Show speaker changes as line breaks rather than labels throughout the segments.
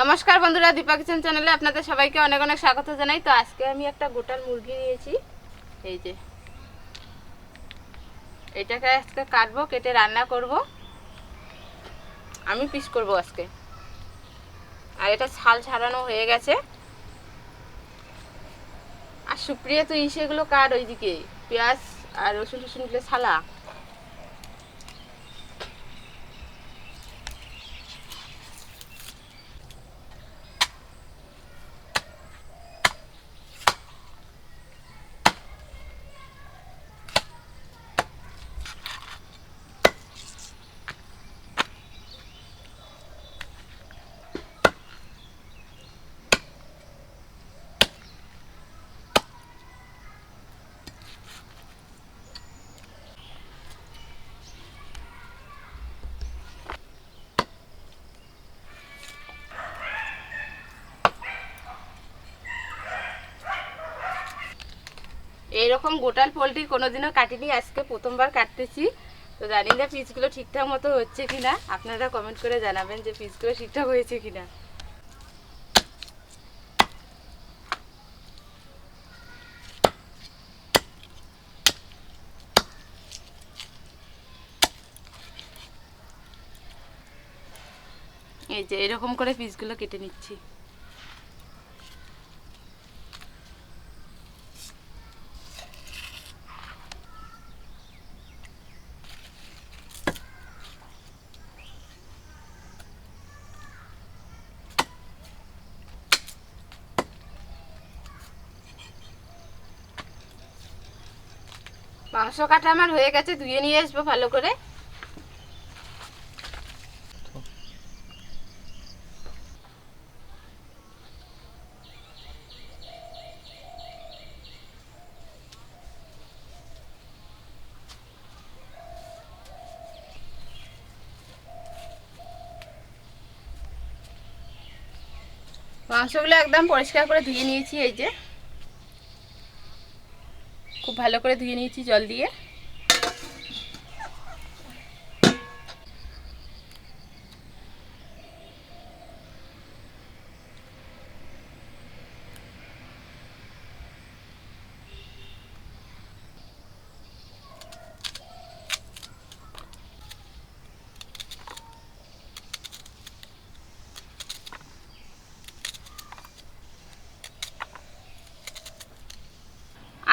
নমস্কার বন্ধুরা, দীপা কিচেন চ্যানেলে আপনাদের সবাইকে অনেক অনেক স্বাগত জানাই। তো আজকে আমি একটা গোটাল মুরগি নিয়েছি। এই যে, এটাকে আজকে কাটবো, কেটে রান্না করব। আমি পিস করব আজকে। আর এটা ছাল ছাড়ানো হয়ে গেছে। আর সুপ্রিয়া, তুই সেগুলো কাট ওইদিকে। পেঁয়াজ আর রসুন টসুনগুলো ছালা। এইরকম গোটাল পোলট্রি কোনোদিনও কাটিনি, আজকে প্রথমবার কাটতেছি। তো জানি না পিসগুলো ঠিকঠাক মতো হচ্ছে কিনা। আপনারা কমেন্ট করে জানাবেন যে পিসগুলো ঠিকঠাক হয়েছে কিনা। এই যে এরকম করে পিসগুলো কেটে নিচ্ছি। মাংস কাটা আমার হয়ে গেছে, ধুয়ে নিয়ে আসব ভালো করে। মাংসগুলো একদম পরিষ্কার করে ধুয়ে নিয়েছি, এই যে। ভালো করে ধুয়ে নিয়েছি জল দিয়ে।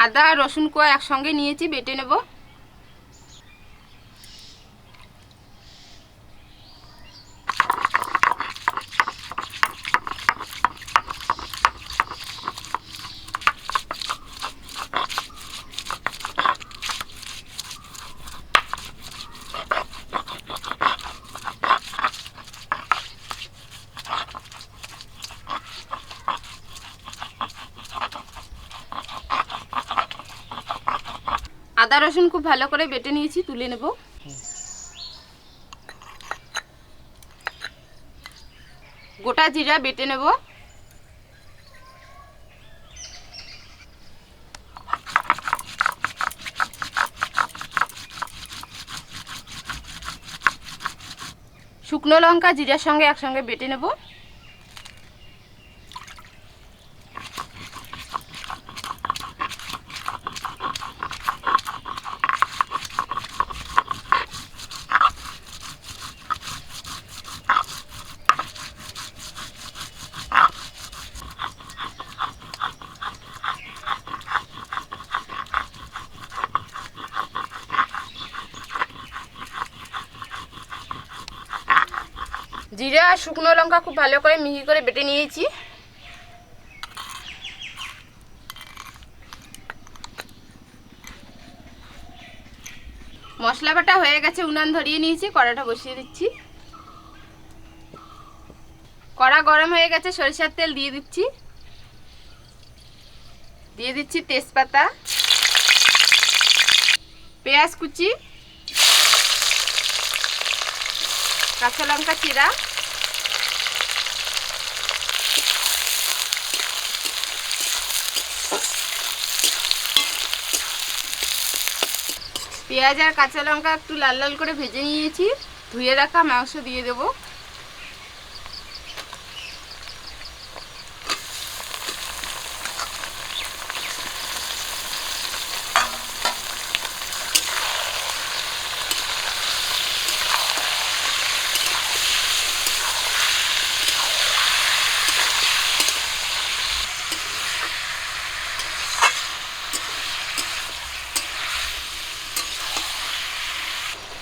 আদা রসুন কোয়া একসঙ্গে নিয়েছি বেটে নেব। আদা রসুন খুব ভালো করে বেটে নিয়েছি, তুলে নেব। গোটা জিরা বেটে নেব। শুকনো লঙ্কা জিরার সঙ্গে একসঙ্গে বেটে নেব। জিরা আর শুকনো লঙ্কা খুব ভালো করে মিহি করে বেটে নিয়েছি। মশলা বাটা হয়ে গেছে, উনান ধরিয়ে নিয়েছি, কড়াটা বসিয়ে দিচ্ছি। কড়া গরম হয়ে গেছে, সরিষার তেল দিয়ে দিচ্ছি। দিয়ে দিচ্ছি তেজপাতা, পেঁয়াজ কুচি কাঁচা লঙ্কা চিরা। পেঁয়াজ আর কাঁচা লঙ্কা একটু লাল লাল করে ভেজে নিয়েছি। ধুয়ে রাখা মাংস দিয়ে দেবো।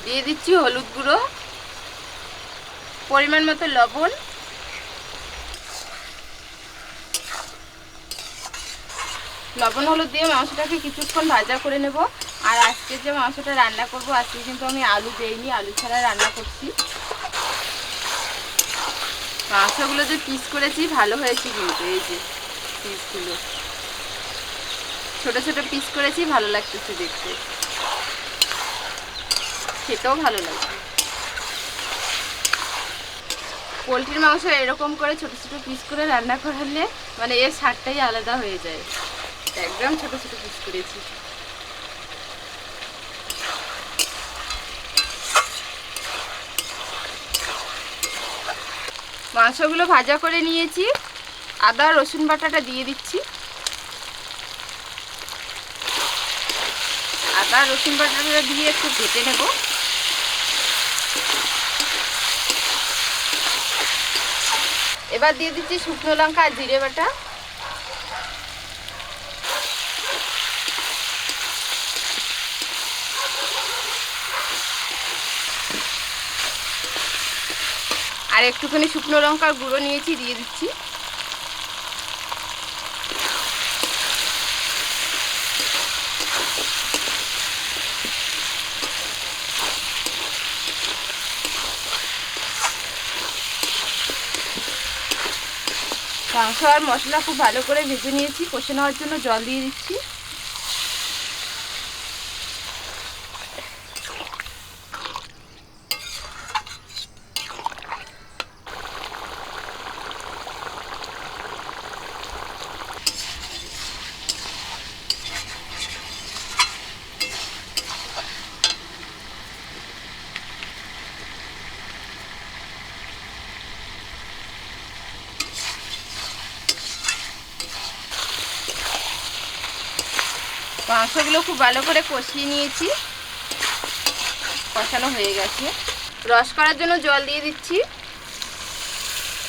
দিয়ে দিচ্ছি হলুদ গুঁড়ো, পরিমাণ মতো লবণ। লবণ হলুদ দিয়ে মাংসটাকে কিছুক্ষণ ভাজা করে নেব। আর আজকে যে মাংসটা রান্না করব, আজকে কিন্তু আমি আলু দেইনি, আলু ছাড়া রান্না করছি। মাংসগুলো যে পিস করেছি, ভালো হয়েছে কিন্তু, এই যে পিসগুলো ছোট ছোট পিস করেছি, ভালো লাগতেছে দেখতে। খেতেও ভালো লাগে। পোলট্রির মাংস এরকম করে ছোট ছোট পিস করে রান্না করলে মানে এর স্বাদটাই আলাদা হয়ে যায়। একদম ছোট ছোট পিস করেছি। মাংসগুলো ভাজা করে নিয়েছি। আদা, রসুন বাটাটা দিয়ে দিচ্ছি। আদা, রসুন বাটাটা দিয়ে একটু ভেটে নেব। এবার দিয়ে দিচ্ছি শুকনো লঙ্কা আর জিরে বাটা। আর একটুখানি শুকনো লঙ্কার গুঁড়ো নিয়েছি, দিয়ে দিচ্ছি। মাংস আর মশলা খুব ভালো করে ভেজে নিয়েছি কষে নেওয়ার জন্য জল দিয়ে দিচ্ছি। মাংসগুলো খুব ভালো করে কষিয়ে নিয়েছি। কষানো হয়ে গেছে। রস করার জন্য জল দিয়ে দিচ্ছি।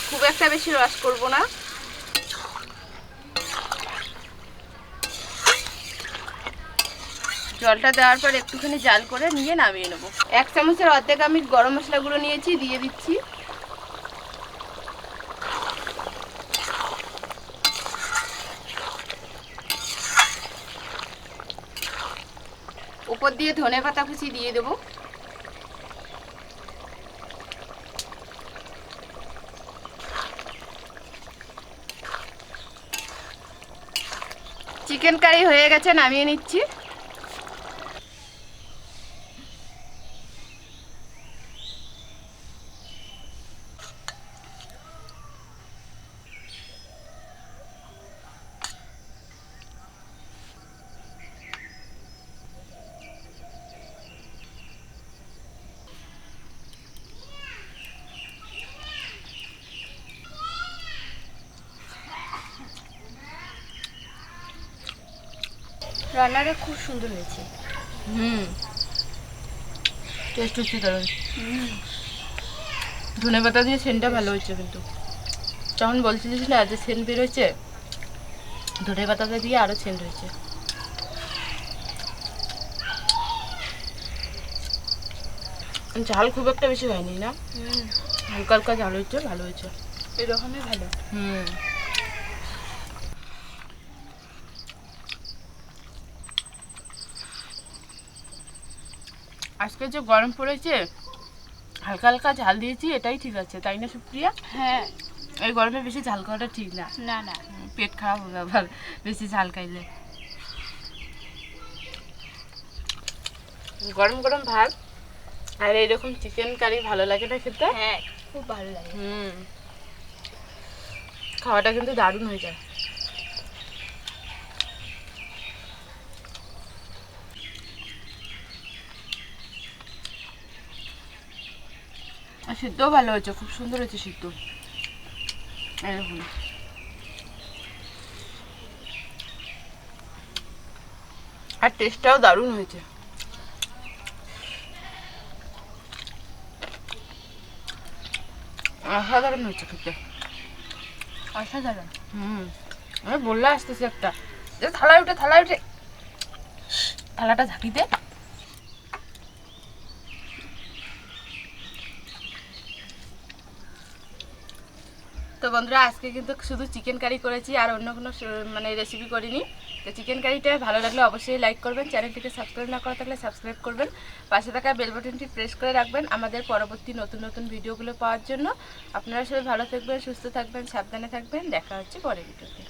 খুব একটা বেশি রস করব না। জলটা দেওয়ার পর একটুখানি জাল করে নিয়ে নামিয়ে নেব। এক চামচের অর্ধেক আমি গরম মশলাগুলো নিয়েছি, দিয়ে দিচ্ছি। উপর দিয়ে ধনে পাতা কুচি দিয়ে দেব। চিকেন কারি হয়ে গেছে নামিয়ে নিচ্ছি।
রান্নাটা খুব সুন্দর হয়েছে।
হুম। টেস্ট হচ্ছে দারুণ। ধনে পাতা দিয়ে সেন্টটা ভালো হচ্ছে কিন্তু। যখন বলছিলিস না যে সেন্ট বেরোচ্ছে ধনে পাতাটা দিয়ে আরও সেন্ট হয়েছে। ঝাল খুব একটা বেশি হয়নি না? হালকা হালকা ঝাল হচ্ছে ভালো হয়েছে।
এরকমই ভালো।
হুম। আজকে যে গরম পড়েছে হালকা হালকা ঝাল দিয়েছি এটাই ঠিক আছে। তাই না সুপ্রিয়া?
হ্যাঁ।
এই গরমে বেশি ঝাল খাওয়াটা ঠিক না।
না না।
পেট খারাপ হবে আবার বেশি ঝাল খাইলে। গরম গরম ভাত আর এইরকম চিকেন কারি ভালো লাগে না খেতে?
হ্যাঁ খুব ভালো লাগে।
হুম। খাওয়াটা কিন্তু দারুণ হয়ে যায়। আর সিদ্ধও ভালো হয়েছে খুব সুন্দর হয়েছে সিদ্ধ। এরকম আর টেস্টটাও দারুণ হয়েছে। অসাধারণ হয়েছে খেতে।
অসাধারণ?
হুম। আমি বললে আসতেছি একটা। থালায় উঠে থালায় উঠে। থালাটা ঝাঁকি দে তো বন্ধুরা, আজকে কিন্তু শুধু চিকেন কারি করেছি আর অন্য কোনো মানে রেসিপি করিনি। তো চিকেন কারিটা ভালো লাগলে অবশ্যই লাইক করবেন চ্যানেলটিকে সাবস্ক্রাইব না করা থাকলে সাবস্ক্রাইব করবেন। পাশে থাকা বেল বাটনটি প্রেস করে রাখবেন আমাদের পরবর্তী নতুন নতুন ভিডিওগুলো পাওয়ার জন্য। আপনারা সবাই ভালো থাকবেন, সুস্থ থাকবেন, সাবধানে থাকবেন। দেখা হচ্ছে পরের ভিডিওতে